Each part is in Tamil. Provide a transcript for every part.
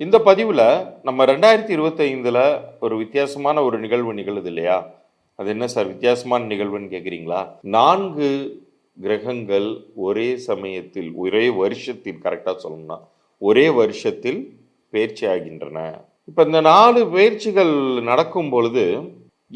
இந்த பதிவில் நம்ம ரெண்டாயிரத்தி இருபத்தைந்தில் ஒரு வித்தியாசமான ஒரு நிகழ்வு நிகழுது இல்லையா? அது என்ன சார்? வித்தியாசமான நிகழ்வுன்னு கேட்குறீங்களா நான்கு கிரகங்கள் ஒரே சமயத்தில் ஒரே வருஷத்தில் கரெக்டாக சொல்லணும்னா ஒரே வருஷத்தில் பயிற்சி ஆகின்றன. இப்போ இந்த நாலு பயிற்சிகள் நடக்கும் பொழுது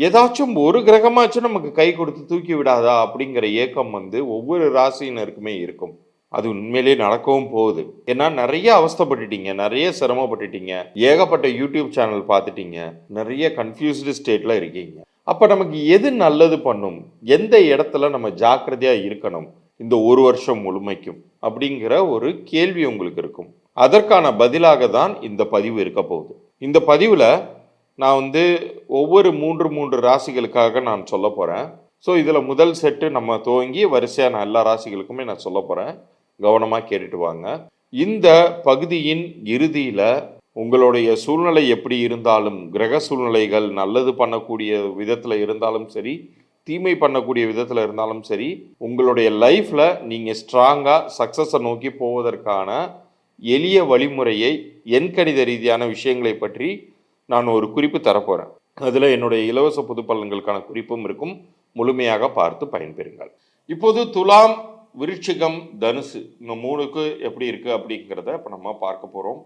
ஏதாச்சும் ஒரு கிரகமாச்சும் நமக்கு கை கொடுத்து தூக்கி விடாதா அப்படிங்கிற ஏக்கம் வந்து ஒவ்வொரு ராசியினருக்குமே இருக்கும். அது உண்மையிலேயே நடக்கவும் போகுது. ஏன்னா நிறைய அவஸ்தப்பட்டுட்டீங்க நிறைய சிரமப்பட்டுட்டீங்க ஏகப்பட்ட யூடியூப் சேனல் பார்த்துட்டீங்க நிறைய கன்ஃபியூஸ்டு ஸ்டேட்டில் இருக்கீங்க. அப்போ நமக்கு எது நல்லது பண்ணும்? எந்த இடத்துல நம்ம ஜாக்கிரதையாக இருக்கணும்? இந்த ஒரு வருஷம் முழுமைக்கும் அப்படிங்கிற ஒரு கேள்வி உங்களுக்கு இருக்கும். அதற்கான பதிலாக தான் இந்த பதிவு இருக்க போகுது. இந்த பதிவில் நான் வந்து ஒவ்வொரு மூன்று மூன்று ராசிகளுக்காக நான் சொல்ல போகிறேன் ஸோ இதில் முதல் செட்டு நம்ம துவங்கி வரிசையாக நான் எல்லா ராசிகளுக்குமே நான் சொல்ல போகிறேன் கவனமாக கேட்டுட்டு வாங்க. இந்த பகுதியின் இறுதியில் உங்களுடைய சூழ்நிலை எப்படி இருந்தாலும் கிரக சூழ்நிலைகள் நல்லது பண்ணக்கூடிய விதத்தில் இருந்தாலும் சரி தீமை பண்ணக்கூடிய விதத்தில் இருந்தாலும் சரி உங்களுடைய லைஃப்பில் நீங்கள் ஸ்ட்ராங்காக சக்ஸஸை நோக்கி போவதற்கான எளிய வழிமுறையை எண்கணித ரீதியான விஷயங்களை பற்றி நான் ஒரு குறிப்பு தரப்போகிறேன் அதில் என்னுடைய இலவச பொதுப்பலன்களுக்கான குறிப்பும் இருக்கும். முழுமையாக பார்த்து பயன்பெறுங்கள். இப்போது துலாம் விருட்சிகம் தனுசு. இந்த மூணுக்கு எப்படி இருக்கு அப்படிங்கிறத இப்போ நம்ம பார்க்க போகிறோம்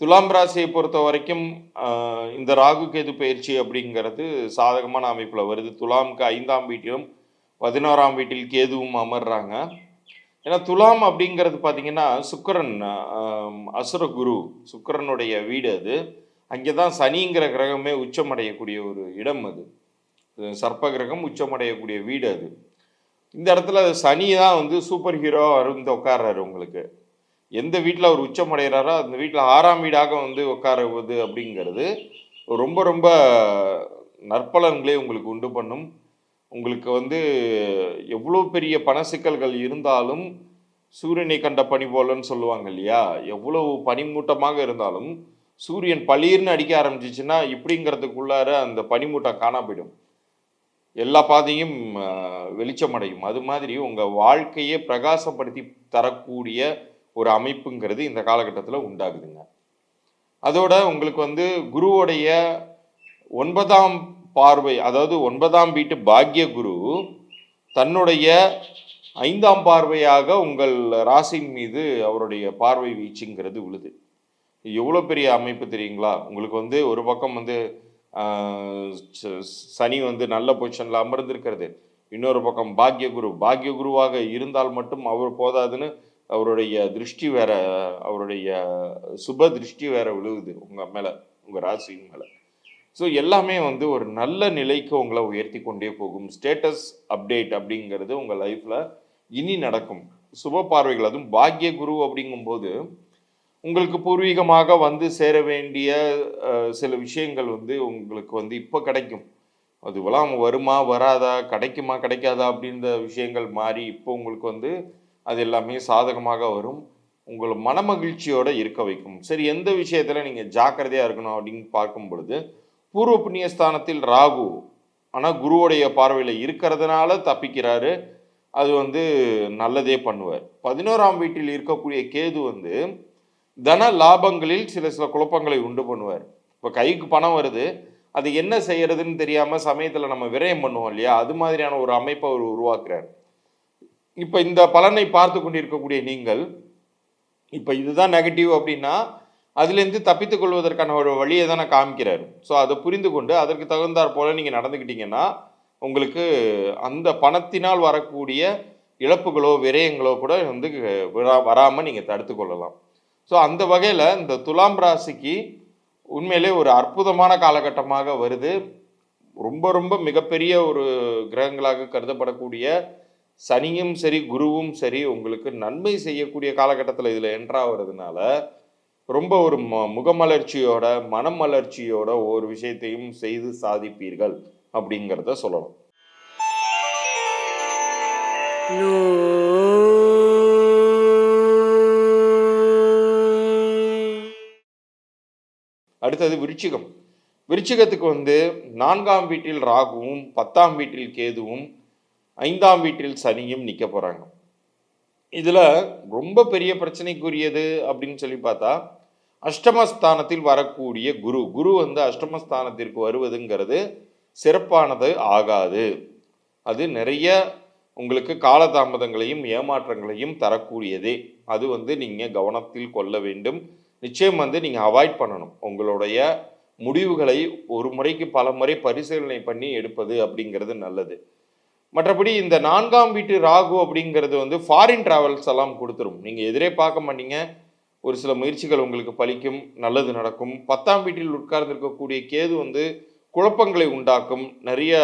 துலாம் ராசியை பொறுத்த வரைக்கும் இந்த ராகு கேது பயிற்சி அப்படிங்கிறது சாதகமான அமைப்பில் வருது. துலாம்க்கு ஐந்தாம் வீட்டிலும் பதினோராம் வீட்டில் கேதுவும் அமர்றாங்க. ஏன்னா துலாம் அப்படிங்கிறது பார்த்தீங்கன்னா சுக்கிரன் அசுர குரு சுக்கிரனுடைய வீடு அது. அங்கே தான் சனிங்கிற கிரகமே உச்சமடையக்கூடிய ஒரு இடம் அது. சர்ப்ப கிரகம் உச்சமடையக்கூடிய வீடு அது. இந்த இடத்துல சனி தான் வந்து சூப்பர் ஹீரோ அருந்து உட்கார்றாரு உங்களுக்கு. எந்த வீட்டில் அவர் உச்சமடைகிறாரோ அந்த வீட்டில் ஆறாம் வீடாக வந்து உட்காருவது அப்படிங்கிறது ரொம்ப ரொம்ப நற்பலன்களே உங்களுக்கு உண்டு பண்ணும். உங்களுக்கு வந்து எவ்வளோ பெரிய பண சிக்கல்கள் இருந்தாலும் சூரியனை கண்ட பனி போலன்னு சொல்லுவாங்க இல்லையா? எவ்வளவு பனிமூட்டமாக இருந்தாலும் சூரியன் பளிர்னு அடிக்க ஆரம்பிச்சிச்சுன்னா இப்படிங்கிறதுக்குள்ளார அந்த பனிமூட்டம் காணா போயிடும். எல்லா பாதையும் வெளிச்சமடையும் அது மாதிரி உங்கள் வாழ்க்கையை பிரகாசப்படுத்தி தரக்கூடிய ஒரு அமைப்புங்கிறது இந்த காலகட்டத்தில் உண்டாகுதுங்க. அதோட உங்களுக்கு வந்து குருவோடைய ஒன்பதாம் பார்வை அதாவது ஒன்பதாம் வீட்டு பாக்ய குரு தன்னுடைய ஐந்தாம் பார்வையாக உங்கள் ராசியின் மீது அவருடைய பார்வை வீச்சுங்கிறது உழுது. எவ்வளோ பெரிய அமைப்பு தெரியுங்களா? உங்களுக்கு வந்து ஒரு பக்கம் வந்து ச- சனி வந்து நல்ல பொசிஷனில் அமர்ந்திருக்கிறது. இன்னொரு பக்கம் பாக்ய குரு பாக்ய குருவாக இருந்தால் மட்டும் அவர் போதாதுன்னு அவருடைய திருஷ்டி வேற அவருடைய சுப திருஷ்டி வேற விழுகுது உங்கள் மேலே உங்கள் ராசியின் மேலே. ஸோ எல்லாமே வந்து ஒரு நல்ல நிலைக்கு உங்களை உயர்த்தி கொண்டே போகும். ஸ்டேட்டஸ் அப்டேட் அப்படிங்கிறது உங்கள் லைஃப்பில் இனி நடக்கும். சுப பார்வைகள் அதுவும் பாக்ய குரு அப்படிங்கும்போது உங்களுக்கு பூர்வீகமாக வந்து சேர வேண்டிய சில விஷயங்கள் வந்து உங்களுக்கு வந்து இப்போ கிடைக்கும். அதுவெல்லாம் வருமா வராதா கிடைக்குமா கிடைக்காதா அப்படின்ற விஷயங்கள் மாறி இப்போ உங்களுக்கு வந்து அது எல்லாமே சாதகமாக வரும். உங்களை மனமகிழ்ச்சியோடு இருக்க வைக்கும். சரி எந்த விஷயத்தில் நீங்கள் ஜாக்கிரதையாக இருக்கணும் அப்படின்னு பார்க்கும் பொழுது பூர்வ புண்ணியஸ்தானத்தில் ராகு ஆனால் குருவுடைய பார்வையில் இருக்கிறதுனால தப்பிக்கிறாரு. அது வந்து நல்லதே பண்ணுவார். பதினோராம் வீட்டில் இருக்கக்கூடிய கேது வந்து தன லாபங்களில் சில சில குழப்பங்களை உண்டு பண்ணுவார். இப்போ கைக்கு பணம் வருது. அது என்ன செய்யறதுன்னு தெரியாமல் சமயத்தில் நம்ம விரயம் பண்ணுவோம் இல்லையா? அது மாதிரியான ஒரு அமைப்பை அவர் உருவாக்குறார். இப்போ இந்த பலனை பார்த்து கொண்டிருக்கக்கூடிய நீங்கள் இப்போ இதுதான் நெகட்டிவ் அப்படின்னா அதுலேருந்து தப்பித்துக் கொள்வதற்கான ஒரு வழியை தானே காமிக்கிறார். ஸோ அதை புரிந்து கொண்டு அதற்கு தகுந்தாற் போல் நீங்கள் நடந்துக்கிட்டீங்கன்னா உங்களுக்கு அந்த பணத்தினால் வரக்கூடிய இழப்புகளோ விரயங்களோ கூட வந்து வரா வராமல் நீங்கள் தடுத்து கொள்ளலாம். ஸோ அந்த வகையில் இந்த துலாம் ராசிக்கு உண்மையிலே ஒரு அற்புதமான காலகட்டமாக வருது. ரொம்ப ரொம்ப மிகப்பெரிய ஒரு கிரகங்களாக கருதப்படக்கூடிய சனியும் சரி குருவும் சரி உங்களுக்கு நன்மை செய்யக்கூடிய காலகட்டத்தில் இதில் என்ட்ராகிறதுனால ரொம்ப ஒரு ம முகமலர்ச்சியோட மனமலர்ச்சியோட ஒவ்வொரு விஷயத்தையும் செய்து சாதிப்பீர்கள் அப்படிங்கிறத சொல்லலாம். அடுத்தது விருச்சிகம். விருச்சிகத்துக்கு வந்து நான்காம் வீட்டில் ராகுவும் பத்தாம் வீட்டில் கேதுவும் ஐந்தாம் வீட்டில் சனியும் நிற்க போகிறாங்க இதில் ரொம்ப பெரிய பிரச்சனைக்குரியது அப்படின்னு சொல்லி பார்த்தா அஷ்டமஸ்தானத்தில் வரக்கூடிய குரு. குரு வந்து அஷ்டமஸ்தானத்திற்கு வருவதுங்கிறது சிறப்பானது ஆகாது. அது நிறைய உங்களுக்கு காலதாமதங்களையும் ஏமாற்றங்களையும் தரக்கூடியதே. அது வந்து நீங்கள் கவனத்தில் கொள்ள வேண்டும். நிச்சயம் வந்து நீங்கள் அவாய்ட் பண்ணணும். உங்களுடைய முடிவுகளை ஒரு முறைக்கு பல முறை பரிசீலனை பண்ணி எடுப்பது அப்படிங்கிறது நல்லது. மற்றபடி இந்த நான்காம் வீட்டு ராகு அப்படிங்கிறது வந்து ஃபாரின் டிராவல்ஸ் எல்லாம் கொடுத்துரும். நீங்கள் எதிரே பார்க்க மாட்டீங்க. ஒரு சில முயற்சிகள் உங்களுக்கு பலிக்கும் நல்லது நடக்கும். பத்தாம் வீட்டில் உட்கார்ந்திருக்கக்கூடிய கேது வந்து குழப்பங்களை உண்டாக்கும். நிறைய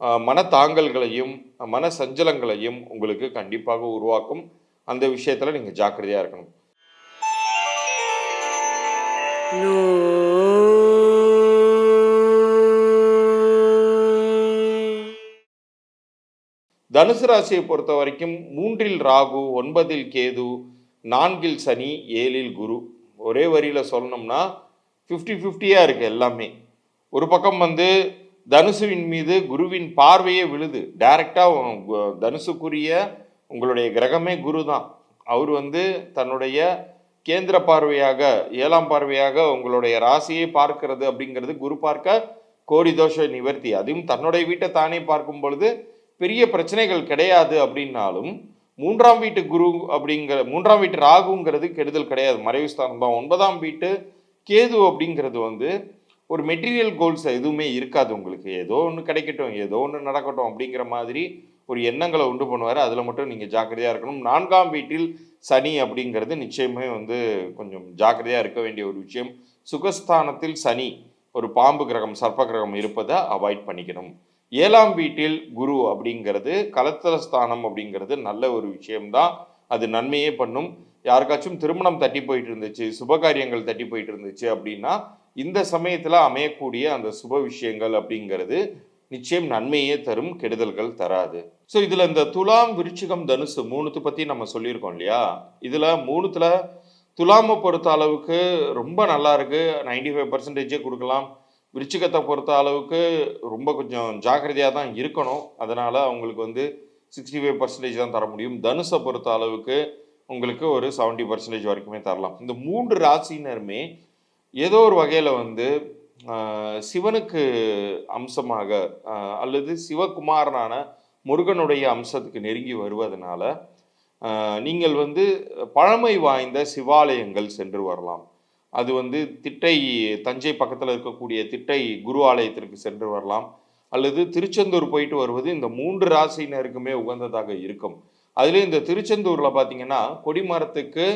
அஹ், மனத்தாங்கல்களையும் மன சஞ்சலங்களையும் உங்களுக்கு கண்டிப்பாக உருவாக்கும். அந்த விஷயத்தில் நீங்கள் ஜாக்கிரதையாக இருக்கணும். தனுசு ராசியை பொறுத்த வரைக்கும் மூன்றில் ராகு ஒன்பதில் கேது நான்கில் சனி ஏழில் குரு. ஒரே வரியில் சொல்லணும்னா ஃபிஃப்டி ஃபிஃப்டியாக இருக்குது எல்லாமே. ஒரு பக்கம் வந்து தனுசுவின் மீது குருவின் பார்வையே விழுது. டைரெக்டாக தனுசுக்குரிய உங்களுடைய கிரகமே குரு தான் அவர் வந்து தன்னுடைய கேந்திர பார்வையாக ஏழாம் பார்வையாக உங்களுடைய ராசியை பார்க்கிறது அப்படிங்கிறது குரு பார்க்க கோடி தோஷ நிவர்த்தி. அதுவும் தன்னுடைய வீட்டை தானே பார்க்கும் பொழுது பெரிய பிரச்சனைகள் கிடையாது அப்படின்னாலும் மூன்றாம் வீட்டு குரு அப்படிங்கிற மூன்றாம் வீட்டு ராகுங்கிறது கெடுதல் கிடையாது. மறைவு ஸ்தானம் தான். ஒன்பதாம் வீட்டு கேது அப்படிங்கிறது வந்து ஒரு மெட்டீரியல் கோல்ஸ் எதுவுமே இருக்காது உங்களுக்கு. ஏதோ ஒன்று கிடைக்கட்டும் ஏதோ ஒன்று நடக்கட்டும் அப்படிங்கிற மாதிரி ஒரு எண்ணங்களை உண்டு பண்ணுவார். அதில் மட்டும் நீங்கள் ஜாக்கிரதையாக இருக்கணும். நான்காம் வீட்டில் சனி அப்படிங்கிறது நிச்சயமே வந்து கொஞ்சம் ஜாக்கிரதையாக இருக்க வேண்டிய ஒரு விஷயம். சுகஸ்தானத்தில் சனி ஒரு பாம்பு கிரகம் சர்ப்ப கிரகம் இருப்பதை அவாய்ட் பண்ணிக்கணும். ஏழாம் வீட்டில் குரு அப்படிங்கிறது கலத்தல ஸ்தானம் அப்படிங்கிறது நல்ல ஒரு விஷயம்தான். அது நன்மையே பண்ணும். யாருக்காச்சும் திருமணம் தட்டி போயிட்டு இருந்துச்சு சுபகாரியங்கள் தட்டி போயிட்டு இருந்துச்சு அப்படின்னா இந்த சமயத்தில் அமையக்கூடிய அந்த சுப விஷயங்கள் அப்படிங்கிறது நிச்சயம் நன்மையே தரும் கெடுதல்கள் தராது. ஸோ இதில் இந்த துலாம் விருச்சிகம் தனுசு மூணுத்து பற்றி நம்ம சொல்லியிருக்கோம் இல்லையா? இதில் மூணுத்தில் துலாமை பொறுத்த அளவுக்கு ரொம்ப நல்லா இருக்குது நைன்டி ஃபைவ் பர்சன்டேஜே கொடுக்கலாம். விருச்சிகத்தை பொறுத்த அளவுக்கு ரொம்ப கொஞ்சம் ஜாக்கிரதையாக தான் இருக்கணும். அதனால் அவங்களுக்கு வந்து சிக்ஸ்டி ஃபைவ் பர்சன்டேஜ் தான் தர முடியும். தனுஷை பொறுத்த அளவுக்கு உங்களுக்கு ஒரு செவன்ட்டி பர்சன்டேஜ் வரைக்குமே தரலாம். இந்த மூன்று ராசினருமே ஏதோ ஒரு வகையில் வந்து சிவனுக்கு அம்சமாக அல்லது சிவகுமாரனான முருகனுடைய அம்சத்துக்கு நெருங்கி வருவதனால நீங்கள் வந்து பழமை வாய்ந்த சிவாலயங்கள் சென்று வரலாம். அது வந்து திட்டை தஞ்சை பக்கத்தில் இருக்கக்கூடிய திட்டை குரு ஆலயத்திற்கு சென்று வரலாம். அல்லது திருச்செந்தூர் போயிட்டு வருவது இந்த மூன்று ராசியினருக்குமே உகந்ததாக இருக்கும். அதுலேயும் இந்த திருச்செந்தூரில் பார்த்தீங்கன்னா கொடிமரத்துக்கு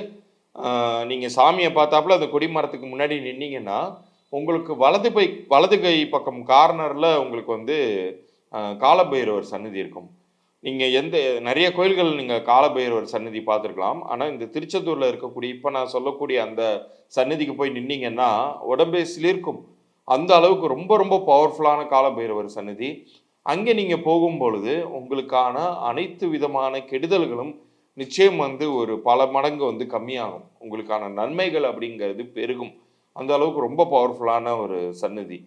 நீங்கள் சாமியை பார்த்தாப்புல அந்த கொடிமரத்துக்கு முன்னாடி நின்னீங்கன்னா உங்களுக்கு வலது பை வலது கை பக்கம் கார்னரில் உங்களுக்கு வந்து காலபைரவர் சன்னதி இருக்கும். நீங்கள் எந்த நிறைய கோயில்கள் நீங்கள் காலபைரவர் சன்னதி பார்த்துருக்கலாம். ஆனால் இந்த திருச்செந்தூரில் இருக்கக்கூடிய இப்போ நான் சொல்லக்கூடிய அந்த சன்னதிக்கு போய் நின்னீங்கன்னா உடம்பே சிலிர்க்கும். அந்த அளவுக்கு ரொம்ப ரொம்ப பவர்ஃபுல்லான காலபைரவர் சன்னதி அங்கே நீங்கள் போகும்பொழுது உங்களுக்கான அனைத்து விதமான கெடுதல்களும் நிச்சயம் வந்து ஒரு பல மடங்கு வந்து கம்மியாகும். உங்களுக்கான நன்மைகள் அப்படிங்கிறது பெருகும். அந்த அளவுக்கு ரொம்ப பவர்ஃபுல்லான ஒரு சன்னதி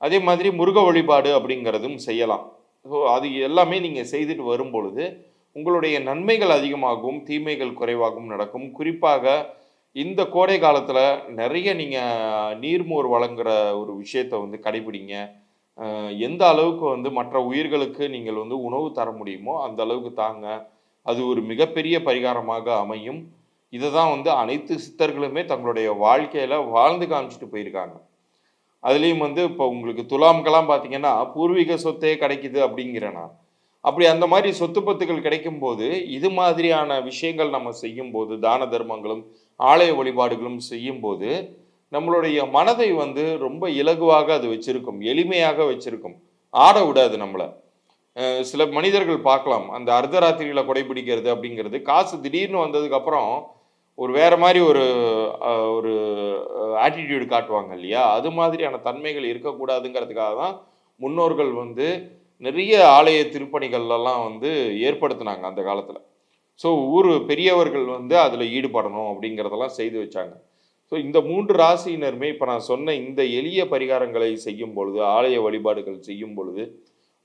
அதே மாதிரி முருக வழிபாடு அப்படிங்கிறதும் செய்யலாம். ஸோ அது எல்லாமே நீங்கள் செய்துட்டு வரும் பொழுது உங்களுடைய நன்மைகள் அதிகமாகவும் தீமைகள் குறைவாகவும் நடக்கும். குறிப்பாக இந்த கோடை காலத்தில் நிறைய நீங்கள் நீர்மோர் வழங்குற ஒரு விஷயத்தை வந்து கடைபிடிங்க. எந்த அளவுக்கு வந்து மற்ற உயிர்களுக்கு நீங்கள் வந்து உணவு தர முடியுமோ அந்த அளவுக்கு தாங்க அது ஒரு மிகப்பெரிய பரிகாரமாக அமையும். இதை தான் வந்து அனைத்து சித்தர்களுமே தங்களுடைய வாழ்க்கையில் வாழ்ந்து காமிச்சிட்டு போயிருக்காங்க. அதுலேயும் வந்து இப்போ உங்களுக்கு துலாம்கெல்லாம் பார்த்தீங்கன்னா பூர்வீக சொத்தே கிடைக்குது அப்படிங்கிறனா? அப்படி அந்த மாதிரி சொத்து பத்துக்கள் கிடைக்கும்போது இது மாதிரியான விஷயங்கள் நம்ம செய்யும்போது தான தர்மங்களும் ஆலய வழிபாடுகளும் செய்யும்போது நம்மளுடைய மனதை வந்து ரொம்ப இலகுவாக அது வச்சிருக்கும் எளிமையாக வச்சிருக்கும். ஆட விடாது நம்மளை. சில மனிதர்கள் பார்க்கலாம் அந்த அர்த்தராத்திரியில் கொடைபிடிக்கிறது அப்படிங்கிறது. காசு திடீர்னு வந்ததுக்கப்புறம் ஒரு வேற மாதிரி ஒரு ஒரு ஆட்டிடியூடு காட்டுவாங்க இல்லையா? அது மாதிரியான தன்மைகள் இருக்கக்கூடாதுங்கிறதுக்காக தான் முன்னோர்கள் வந்து நிறைய ஆலய திருப்பணிகள்லாம் வந்து ஏற்படுத்தினாங்க அந்த காலத்தில். ஸோ ஊர் பெரியவர்கள் வந்து அதில் ஈடுபடணும் அப்படிங்கிறதெல்லாம் செய்து வச்சாங்க. ஸோ இந்த மூன்று ராசியினருமே இப்போ நான் சொன்ன இந்த எளிய பரிகாரங்களை செய்யும் பொழுது ஆலய வழிபாடுகள் செய்யும் பொழுது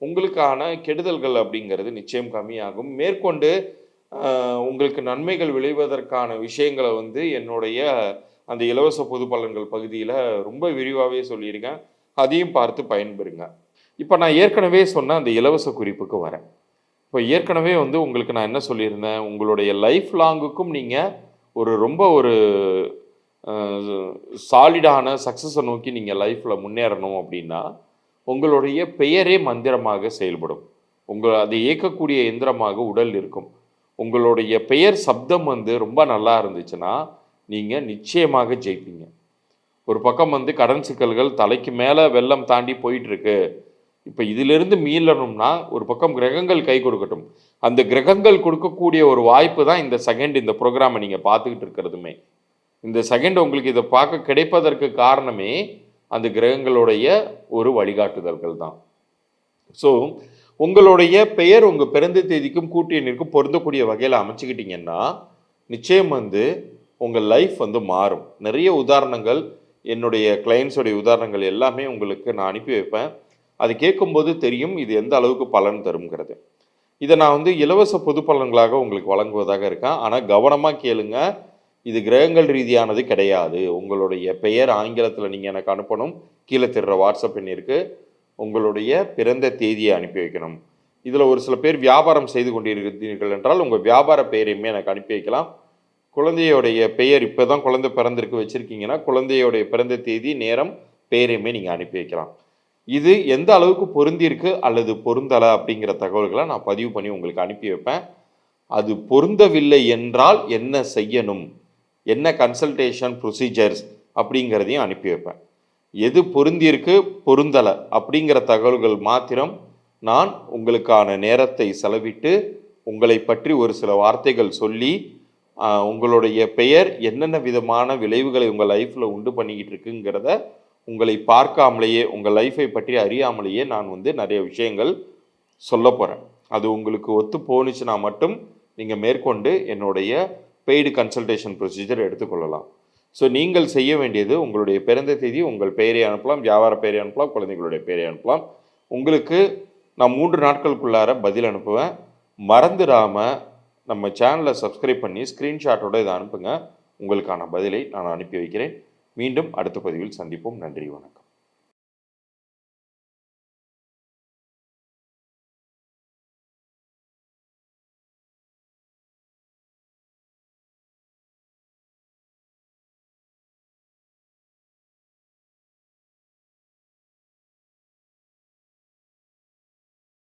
உங்களுக்கான கெடுதல்கள் அப்படிங்கிறது நிச்சயம் கம்மியாகும். மேற்கொண்டு உங்களுக்கு நன்மைகள் விளைவதற்கான விஷயங்களை வந்து என்னுடைய அந்த இலவச பொது பலன்கள் பகுதியில் ரொம்ப விரிவாகவே சொல்லியிருக்கேன். அதையும் பார்த்து பயன்பெறுங்க. இப்போ நான் ஏற்கனவே சொன்ன அந்த இலவச குறிப்புக்கு வரேன். இப்போ ஏற்கனவே வந்து உங்களுக்கு நான் என்ன சொல்லியிருந்தேன்? உங்களுடைய லைஃப் லாங்குக்கும் நீங்கள் ஒரு ரொம்ப ஒரு சாலிடான சக்ஸஸை நோக்கி நீங்கள் லைஃப்பில் முன்னேறணும் அப்படின்னா உங்களுடைய பெயரே மந்திரமாக செயல்படும். உங்கள் அதை இயக்கக்கூடிய எந்திரமாக உடல் இருக்கும். உங்களுடைய பெயர் சப்தம் வந்து ரொம்ப நல்லா இருந்துச்சுன்னா நீங்கள் நிச்சயமாக ஜெயிப்பீங்க. ஒரு பக்கம் வந்து கடன் சிக்கல்கள் தலைக்கு மேலே வெள்ளம் தாண்டி போயிட்டுருக்கு. இப்போ இதிலிருந்து மீளணும்னா ஒரு பக்கம் கிரகங்கள் கை கொடுக்கட்டும். அந்த கிரகங்கள் கொடுக்கக்கூடிய ஒரு வாய்ப்பு தான் இந்த செகண்ட் இந்த ப்ரோக்ராமை நீங்கள் பார்த்துக்கிட்டு இருக்கிறதுமே. இந்த செகண்ட் உங்களுக்கு இதை பார்க்க கிடைப்பதற்கு காரணமே அந்த கிரகங்களுடைய ஒரு வழிகாட்டுதல்கள் தான். ஸோ உங்களுடைய பெயர் உங்கள் பிறந்த தேதிக்கும் கூட்டி எண்ணிற்கும் பொருந்தக்கூடிய வகையில் அமைச்சுக்கிட்டீங்கன்னா நிச்சயம் வந்து உங்கள் லைஃப் வந்து மாறும். நிறைய உதாரணங்கள் என்னுடைய கிளைண்ட்ஸோடைய உதாரணங்கள் எல்லாமே உங்களுக்கு நான் அனுப்பி வைப்பேன். அது கேட்கும்போது தெரியும் இது எந்த அளவுக்கு பலன் தருங்கிறது இதை நான் வந்து இலவச பொது பலன்களாக உங்களுக்கு வழங்குவதாக இருக்கேன். ஆனால் கவனமாக கேளுங்க. இது கிரகங்கள் ரீதியானது கிடையாது. உங்களுடைய பெயர் ஆங்கிலத்தில் நீங்கள் எனக்கு அனுப்பணும். கீழே திருற வாட்ஸ்அப் எண்ணிற்கு. உங்களுடைய பிறந்த தேதியை அனுப்பி வைக்கணும். இதில் ஒரு சில பேர் வியாபாரம் செய்து கொண்டிருக்கிறீர்கள் என்றால் உங்கள் வியாபார பெயரையுமே எனக்கு அனுப்பி வைக்கலாம். குழந்தையோடைய பெயர் இப்போ தான் குழந்தை பிறந்திருக்கு வச்சுருக்கீங்கன்னா குழந்தையோடைய பிறந்த தேதி நேரம் பெயரையுமே நீங்கள் அனுப்பி வைக்கலாம். இது எந்த அளவுக்கு பொருந்திருக்கு அல்லது பொருந்தலை அப்படிங்கிற தகவல்களை நான் பதிவு பண்ணி உங்களுக்கு அனுப்பி வைப்பேன். அது பொருந்தவில்லை என்றால் என்ன செய்யணும்? என்ன கன்சல்டேஷன் ப்ரொசீஜர்ஸ் அப்படிங்கிறதையும் அனுப்பி வைப்பேன். எது பொருந்தியிருக்கு பொருந்தலை அப்படிங்கிற தகவல்கள் மாத்திரம் நான் உங்களுக்கான நேரத்தை செலவிட்டு உங்களை பற்றி ஒரு சில வார்த்தைகள் சொல்லி உங்களுடைய பெயர் என்னென்ன விதமான விளைவுகளை உங்கள் லைஃப்பில் உண்டு பண்ணிக்கிட்டு இருக்குங்கிறத உங்களை பார்க்காமலேயே உங்கள் லைஃப்பை பற்றி அறியாமலேயே நான் வந்து நிறைய விஷயங்கள் சொல்ல போகிறேன் அது உங்களுக்கு ஒத்து போணுச்சுன்னா மட்டும் நீங்கள் மேற்கொண்டு என்னுடைய பெய்டு கன்சல்டேஷன் ப்ரொசீஜர் எடுத்துக்கொள்ளலாம் ஸோ நீங்கள் செய்ய வேண்டியது உங்களுடைய பிறந்த தேதி உங்கள் பெயரை அனுப்பலாம் வியாபார பெயரை அனுப்பலாம் குழந்தைகளுடைய பெயரை அனுப்பலாம். உங்களுக்கு நான் மூன்று நாட்களுக்குள்ளார பதில் அனுப்புவேன். மறந்துடாமல் நம்ம சேனலை சப்ஸ்கிரைப் பண்ணி ஸ்க்ரீன்ஷாட்டோட இதை அனுப்புங்க. உங்களுக்கான பதிலை நான் அனுப்பி வைக்கிறேன். மீண்டும் அடுத்த பதிவில் சந்திப்போம். நன்றி வணக்கம்.